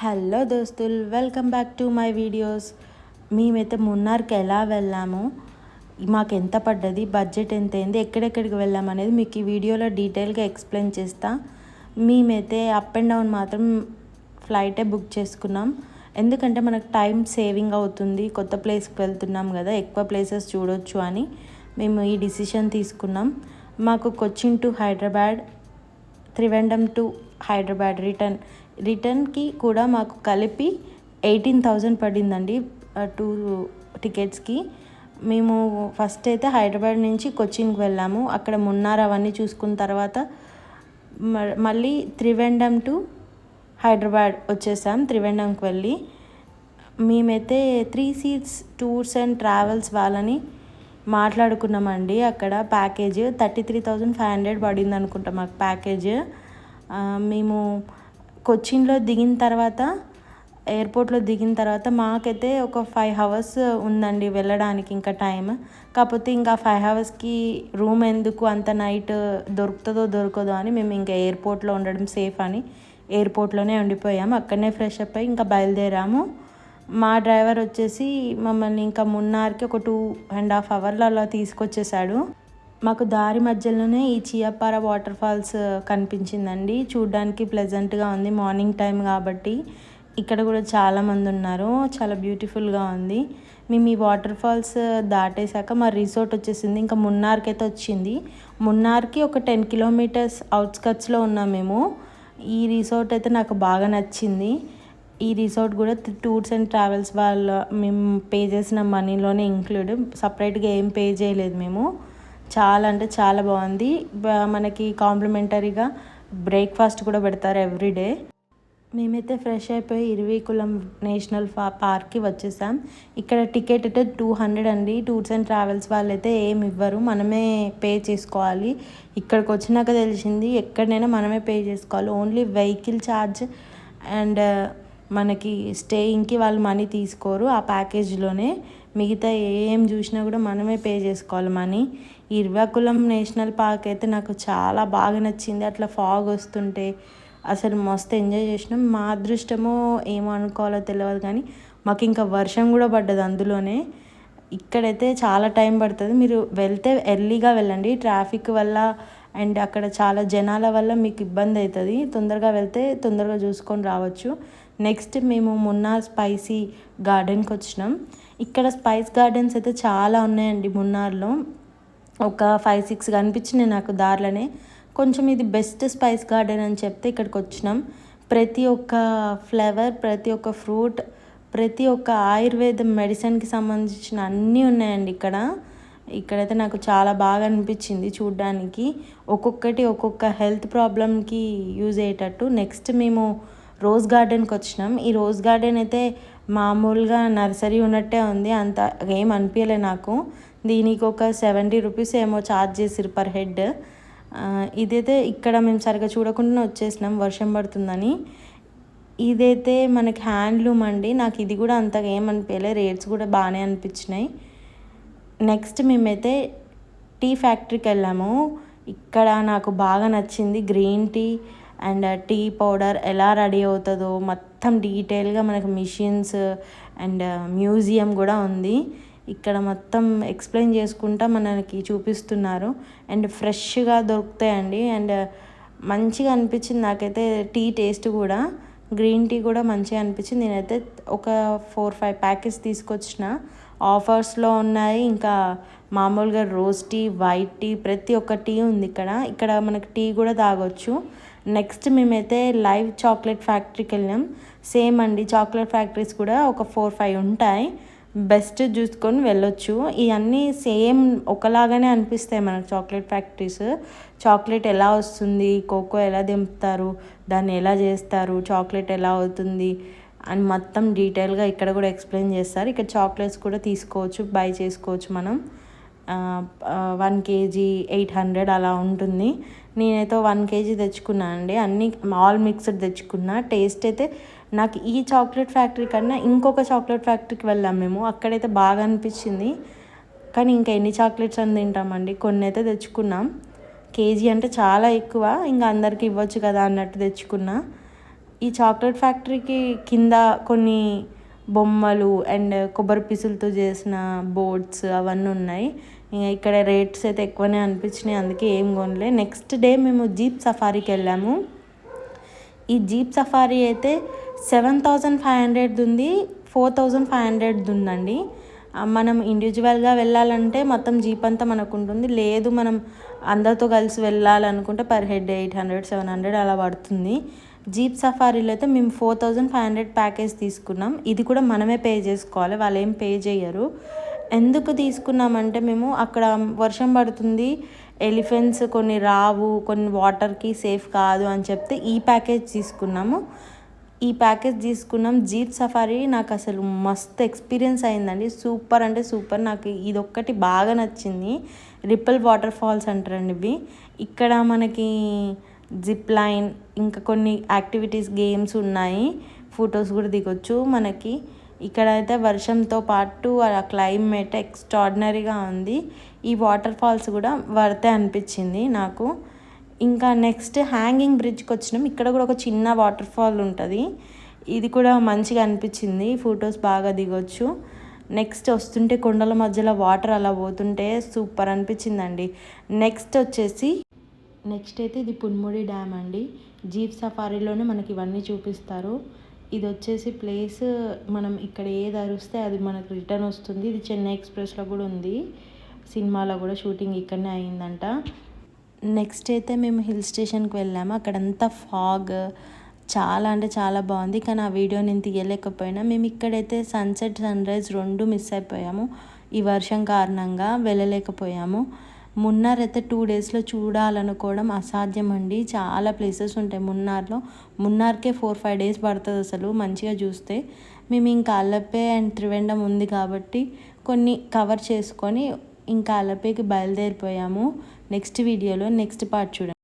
Hello దోస్తులు welcome back to my videos మేమైతే మున్నార్కి ఎలా వెళ్ళాము? మాకు ఎంత పడ్డది? బడ్జెట్ ఎంత అయింది ఎక్కడెక్కడికి వెళ్ళాము అనేది మీకు ఈ వీడియోలో డీటెయిల్గా ఎక్స్ప్లెయిన్ చేస్తా. మేమైతే అప్ అండ్ డౌన్ మాత్రం ఫ్లైటే బుక్ చేసుకున్నాం. ఎందుకంటే మనకు టైం సేవింగ్ అవుతుంది. కొత్త ప్లేస్కి వెళ్తున్నాం కదా ఎక్కువ ప్లేసెస్ చూడొచ్చు అని మేము ఈ డిసిషన్ తీసుకున్నాం. మాకు Cochin to Hyderabad Trivandrum to Hyderabad return రిటర్న్కి కూడా మాకు కలిపి ఎయిటీన్ థౌజండ్ పడిందండి టూ టికెట్స్కి. మేము ఫస్ట్ అయితే హైదరాబాద్ నుంచి కొచ్చిన్కి వెళ్ళాము. అక్కడ మున్నార్ అవన్నీ చూసుకున్న తర్వాత మ- మళ్ళీ త్రివెండం టు హైదరాబాద్ వచ్చేసాం త్రివెండంకి వెళ్ళి. మేమైతే three seats tours and travels వాళ్ళని మాట్లాడుకున్నామండి అక్కడ package. Thirty three thousand five hundred పడింది అనుకుంటా మాకు ప్యాకేజ్. మేము కొచ్చిన్లో దిగిన తర్వాత ఎయిర్పోర్ట్లో దిగిన తర్వాత మాకైతే ఒక ఫైవ్ అవర్స్ ఉందండి వెళ్ళడానికి ఇంకా టైం కాకపోతే ఇంకా ఫైవ్ అవర్స్కి రూమ్ ఎందుకు అంత నైట్ దొరుకుతుందో దొరకదో అని మేము ఇంకా ఎయిర్పోర్ట్లో ఉండడం సేఫ్ అని ఎయిర్పోర్ట్లోనే ఉండిపోయాము. అక్కడనే ఫ్రెష్ అప్ అయ్యి ఇంకా బయలుదేరాము. మా డ్రైవర్ వచ్చేసి మమ్మల్ని ఇంకా మున్నార్కి ఒక టూ అండ్ హాఫ్ అవర్లో అలా తీసుకొచ్చేసాడు. మాకు దారి మధ్యలోనే ఈ చియాపార వాటర్ ఫాల్స్ కనిపించిందండి. చూడ్డానికి ప్లెజెంట్గా ఉంది. మార్నింగ్ టైం కాబట్టి ఇక్కడ కూడా చాలామంది ఉన్నారు. చాలా బ్యూటిఫుల్గా ఉంది. మేము ఈ వాటర్ ఫాల్స్ దాటేశాక మా రిసార్ట్ వచ్చేసింది. ఇంకా మున్నార్కి అయితే వచ్చింది. మున్నార్కి ఒక టెన్ కిలోమీటర్స్ అవుట్స్కట్స్లో ఉన్నాం మేము. ఈ రిసార్ట్ అయితే నాకు బాగా నచ్చింది. ఈ రిసార్ట్ కూడా టూర్స్ అండ్ ట్రావెల్స్ వాళ్ళ మేము పే చేసిన మనీలోనే ఇంక్లూడ్. సపరేట్గా ఏం పే చేయలేదు మేము. చాలా అంటే చాలా బాగుంది. మనకి కాంప్లిమెంటరీగా బ్రేక్ఫాస్ట్ కూడా పెడతారు ఎవ్రీడే మేమైతే ఫ్రెష్ అయిపోయి ఇరవీకుళం నేషనల్ పార్క్కి వచ్చేసాం. ఇక్కడ టికెట్ అయితే టూ హండ్రెడ్ అండి. టూర్స్ అండ్ ట్రావెల్స్ వాళ్ళైతే ఏమి ఇవ్వరు. మనమే పే చేసుకోవాలి. ఇక్కడికి వచ్చినాక తెలిసింది ఎక్కడైనా మనమే పే చేసుకోవాలి. ఓన్లీ వెహికల్ ఛార్జ్ అండ్ మనకి స్టేయింగ్కి వాళ్ళు మనీ తీసుకోరు ఆ ప్యాకేజ్లోనే. మిగతా ఏం చూసినా కూడా మనమే పే చేసుకోవాలి మనీ. ఈ నేషనల్ పార్క్ అయితే నాకు చాలా బాగా నచ్చింది. అట్లా ఫాగ్ వస్తుంటే అసలు మస్తు ఎంజాయ్ చేసినాం. మా అదృష్టమో ఏమో అనుకోవాలో తెలియదు కానీ మాకు ఇంకా వర్షం కూడా పడ్డది అందులోనే. ఇక్కడైతే చాలా టైం పడుతుంది. మీరు వెళ్తే ఎర్లీగా వెళ్ళండి. ట్రాఫిక్ వల్ల అండ్ అక్కడ చాలా జనాల వల్ల మీకు ఇబ్బంది అవుతుంది. తొందరగా వెళ్తే తొందరగా చూసుకొని రావచ్చు. నెక్స్ట్ మేము మున్నార్ స్పైసీ గార్డెన్కి వచ్చినాం. ఇక్కడ స్పైస్ గార్డెన్స్ అయితే చాలా ఉన్నాయండి మున్నార్లో. ఒక ఫైవ్ సిక్స్ కనిపించినాయి నాకు దారిలోనే. కొంచెం ఇది బెస్ట్ స్పైస్ గార్డెన్ అని చెప్తే ఇక్కడికి వచ్చినాం. ప్రతి ఒక్క ఫ్లేవర్ ప్రతి ఒక్క ఫ్రూట్ ప్రతి ఒక్క ఆయుర్వేద మెడిసిన్కి సంబంధించిన అన్నీ ఉన్నాయండి ఇక్కడ. ఇక్కడైతే నాకు చాలా బాగా అనిపించింది చూడ్డానికి. ఒక్కొక్కటి ఒక్కొక్క హెల్త్ ప్రాబ్లమ్కి యూజ్ అయ్యేటట్టు. నెక్స్ట్ మేము రోజ్ గార్డెన్కి వచ్చినాం. ఈ రోజ్ గార్డెన్ అయితే మామూలుగా నర్సరీ ఉన్నట్టే ఉంది. అంత ఏం అనిపించలే నాకు. దీనికి ఒక సెవెంటీ రూపీస్ ఏమో ఛార్జ్ చేసిరు పర్ హెడ్. ఇదైతే ఇక్కడ మేము సరిగ్గా చూడకుండా వచ్చేసినాం. వర్షం పడుతుందని. ఇదైతే మనకి హ్యాండ్లూమ్ అండి. నాకు ఇది కూడా అంతగా ఏమనిపించలే రేట్స్ కూడా బాగానే అనిపించినాయి. నెక్స్ట్ మేమైతే టీ ఫ్యాక్టరీకి వెళ్ళాము. ఇక్కడ నాకు బాగా నచ్చింది green tea and tea powder ఎలా రెడీ అవుతుందో మొత్తం డీటెయిల్గా మనకు మిషన్స్ అండ్ మ్యూజియం కూడా ఉంది. ఇక్కడ మొత్తం ఎక్స్ప్లెయిన్ చేసుకుంటా మనకి చూపిస్తున్నారు. అండ్ ఫ్రెష్గా దొరుకుతాయండి. అండ్ మంచిగా అనిపించింది నాకైతే టీ టేస్ట్ కూడా. గ్రీన్ టీ కూడా మంచిగా అనిపించింది. నేనైతే ఒక ఫోర్ ఫైవ్ ప్యాకెట్స్ తీసుకొచ్చిన. ఆఫర్స్లో ఉన్నాయి. ఇంకా మామూలుగా రోజ్ టీ వైట్ టీ ప్రతి ఒక్క టీ ఉంది ఇక్కడ. ఇక్కడ మనకి టీ కూడా తాగొచ్చు. నెక్స్ట్ మేమైతే లైవ్ చాక్లెట్ ఫ్యాక్టరీకి వెళ్ళాం. సేమ్ అండి. చాక్లెట్ ఫ్యాక్టరీస్ కూడా ఒక ఫోర్ ఫైవ్ ఉంటాయి. బెస్ట్ చూసుకొని వెళ్ళొచ్చు. ఇవన్నీ సేమ్ ఒకలాగానే అనిపిస్తాయి మనకు చాక్లెట్ ఫ్యాక్టరీస్. చాక్లెట్ ఎలా వస్తుంది? కోకో ఎలా దింపుతారు? దాన్ని ఎలా చేస్తారు? చాక్లెట్ ఎలా అవుతుంది? అని మొత్తం డీటెయిల్గా ఇక్కడ కూడా ఎక్స్ప్లెయిన్ చేస్తారు. ఇక్కడ చాక్లెట్స్ కూడా తీసుకోవచ్చు బై చేసుకోవచ్చు మనం. వన్ కేజీ ఎయిట్ హండ్రెడ్ అలా ఉంటుంది. నేనైతే వన్ కేజీ తెచ్చుకున్నాను అండి. అన్ని ఆల్ మిక్స్డ్ తెచ్చుకున్నా. టేస్ట్ అయితే నాకు ఈ చాక్లెట్ ఫ్యాక్టరీ కన్నా ఇంకొక చాక్లెట్ ఫ్యాక్టరీకి వెళ్ళాం మేము. అక్కడైతే బాగా అనిపించింది. కానీ ఇంకా ఎన్ని చాక్లెట్స్ అని తింటామండి. కొన్ని అయితే తెచ్చుకున్నాం. కేజీ అంటే చాలా ఎక్కువ. ఇంకా అందరికి ఇవ్వచ్చు కదా అన్నట్టు తెచ్చుకున్నా. ఈ చాక్లెట్ ఫ్యాక్టరీకి కింద కొన్ని బొమ్మలు అండ్ కొబ్బరి పీసులతో చేసిన బోర్డ్స్ అవన్నీ ఉన్నాయి. ఇంకా ఇక్కడ రేట్స్ అయితే ఎక్కువనే అనిపించినాయి అందుకే ఏం కొనలే. నెక్స్ట్ డే మేము జీప్ సఫారీకి వెళ్ళాము. ఈ జీప్ సఫారీ అయితే సెవెన్ థౌజండ్ ఫైవ్ హండ్రెడ్ ఉంది ఫోర్ థౌజండ్ ఫైవ్ హండ్రెడ్ ఉందండి. మనం ఇండివిజువల్గా వెళ్ళాలంటే మొత్తం జీప్ అంతా మనకు ఉంటుంది. లేదు మనం అందరితో కలిసి వెళ్ళాలనుకుంటే per head eight hundred seven hundred అలా పడుతుంది. జీప్ సఫారీలో అయితే మేము four thousand five hundred package తీసుకున్నాం. ఇది కూడా మనమే పే చేసుకోవాలి వాళ్ళు ఏం పే చేయరు. ఎందుకు తీసుకున్నామంటే మేము అక్కడ వర్షం పడుతుంది ఎలిఫెంట్స్ కొన్ని రావు కొన్ని వాటర్కి సేఫ్ కాదు అని చెప్తే ఈ ప్యాకేజ్ తీసుకున్నాము. ఈ ప్యాకేజ్ తీసుకున్నాం. జీప్ సఫారీ నాకు అసలు మస్తు ఎక్స్పీరియన్స్ అయిందండి. సూపర్ అంటే సూపర్. నాకు ఇది ఒక్కటి బాగా నచ్చింది. రిప్పల్ వాటర్ ఫాల్స్ అంటారండి ఇవి. ఇక్కడ మనకి జిప్ లైన్ ఇంకా కొన్ని యాక్టివిటీస్ గేమ్స్ ఉన్నాయి. ఫొటోస్ కూడా దిగొచ్చు మనకి. ఇక్కడ అయితే వర్షంతో పాటు ఆ క్లైమేట్ ఎక్స్ట్రాడినరీగా ఉంది. ఈ వాటర్ ఫాల్స్ కూడా వర్తే అనిపించింది నాకు. ఇంకా నెక్స్ట్ హ్యాంగింగ్ బ్రిడ్జ్కి వచ్చినాం. ఇక్కడ కూడా ఒక చిన్న వాటర్ ఫాల్ ఉంటుంది. ఇది కూడా మంచిగా అనిపించింది. ఫొటోస్ బాగా దిగొచ్చు. నెక్స్ట్ వస్తుంటే కొండల మధ్యలో వాటర్ అలా పోతుంటే సూపర్ అనిపించిందండి. నెక్స్ట్ వచ్చేసి నెక్స్ట్ అయితే ఇది పున్ముడి డ్యామ్ అండి. జీప్ సఫారీలోనే మనకి ఇవన్నీ చూపిస్తారు. ఇది వచ్చేసి ప్లేస్ మనం ఇక్కడ ఏది అరిస్తే అది మనకు రిటర్న్ వస్తుంది. ఇది చెన్నై ఎక్స్ప్రెస్లో కూడా ఉంది. సినిమాలో కూడా షూటింగ్ ఇక్కడనే అయిందంట. నెక్స్ట్ అయితే మేము హిల్ స్టేషన్కి వెళ్ళాము. అక్కడంతా ఫాగ్ చాలా అంటే చాలా బాగుంది. కానీ ఆ వీడియో నేను తీయలేకపోయినా. మేము ఇక్కడైతే సన్సెట్ సన్ రైజ్ రెండు మిస్ అయిపోయాము. ఈ వర్షం కారణంగా వెళ్ళలేకపోయాము. మున్నార్ అయితే టూ డేస్లో చూడాలనుకోవడం అసాధ్యం అండి చాలా ప్లేసెస్ ఉంటాయి మున్నార్లో. మున్నార్కే ఫోర్ ఫైవ్ డేస్ పడుతుంది అసలు మంచిగా చూస్తే. మేము ఇంకా అలపే అండ్ త్రివేండం ఉంది కాబట్టి కొన్ని కవర్ చేసుకొని ఇంకా అలపేకి బయలుదేరిపోయాము. నెక్స్ట్ వీడియోలో నెక్స్ట్ పార్ట్ చూడండి.